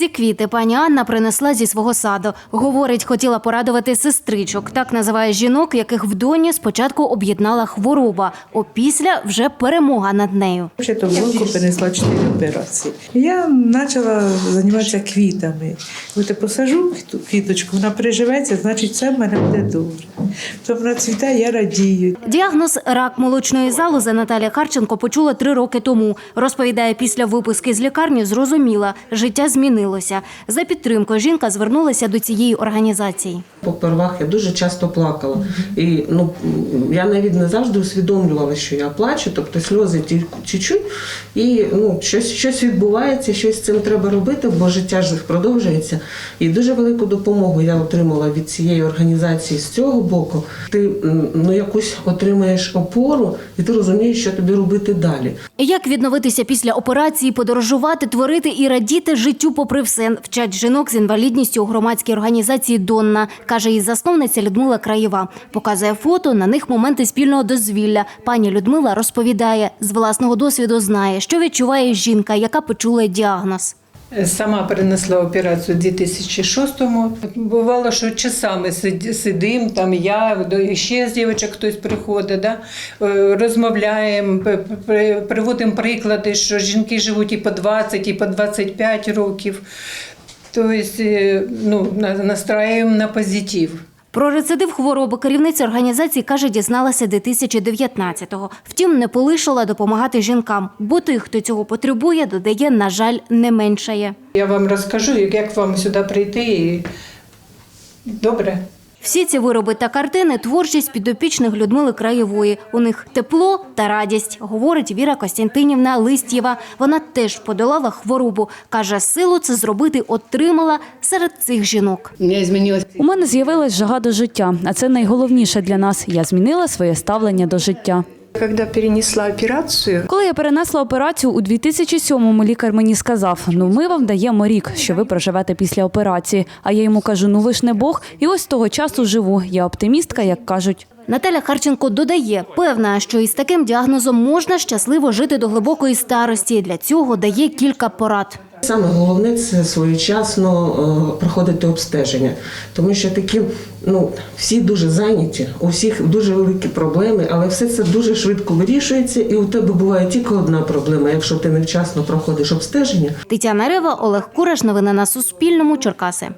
Ці квіти пані Анна принесла зі свого саду. Говорить, хотіла порадувати сестричок. Так називає жінок, яких в доні спочатку об'єднала хвороба, опісля вже перемога над нею. Ще то влогу перенесла чотири операції. Я почала займатися квітами. Коли я посажу ту квіточку, вона переживеться, значить все в мене буде добре. То вона цвіте, я радію. Діагноз рак молочної залози Наталя Харченко почула три роки тому. Розповідає, після виписки з лікарні зрозуміла, життя змінилося. За підтримкою жінка звернулася до цієї організації. Попервах я дуже часто плакала. І ну, я навіть не завжди усвідомлювала, що я плачу, тобто сльози чуть-чуть, і ну, щось, щось відбувається, щось з цим треба робити, бо життя ж продовжується. І дуже велику допомогу я отримала від цієї організації з цього боку. Ти ну, якусь отримаєш опору, і ти розумієш, що тобі робити далі. Як відновитися після операції, подорожувати, творити і радіти життю попри все, вчать жінок з інвалідністю у громадській організації Донна, каже її засновниця Людмила Краєва. Показує фото, на них моменти спільного дозвілля. Пані Людмила розповідає, з власного досвіду знає, що відчуває жінка, яка почула діагноз. Сама перенесла операцію у 2006-му. Бувало, що часами сидим, там я, ще з дівчат хтось приходить, да? е, розмовляємо, приводимо приклади, що жінки живуть і по 20, і по 25 років. Тобто е, ну, на- настраюємо на позитив. Про рецидив хвороби керівниця організації каже, дізналася 2019-го. Втім, не полишила допомагати жінкам, бо тих, хто цього потребує, додає, на жаль, не меншає. Я вам розкажу, як вам сюди прийти. Добре. Всі ці вироби та картини творчість підопічних Людмили Краєвої. У них тепло та радість, говорить Віра Костянтинівна Листєва. Вона теж подолала хворобу. Каже, силу це зробити отримала серед цих жінок. У меня У мене з'явилась жага до життя, а це найголовніше для нас. Я змінила своє ставлення до життя. Когда перенесла операцию, Коли я перенесла операцію у 2007-му, лікар мені сказав: ну ми вам даємо рік, що ви проживете після операції. А я йому кажу: ну ви ж не Бог, і ось того часу живу. Я оптимістка, як кажуть. Наталя Харченко додає, певна, що із таким діагнозом можна щасливо жити до глибокої старості. Для цього дає кілька порад. Саме головне це своєчасно е, проходити обстеження, тому що такі ну всі дуже зайняті, у всіх дуже великі проблеми, але все це дуже швидко вирішується, і у тебе буває тільки одна проблема. Якщо ти невчасно проходиш обстеження, Тетяна Рева, Олег Кураш. Новини на Суспільному. Черкаси.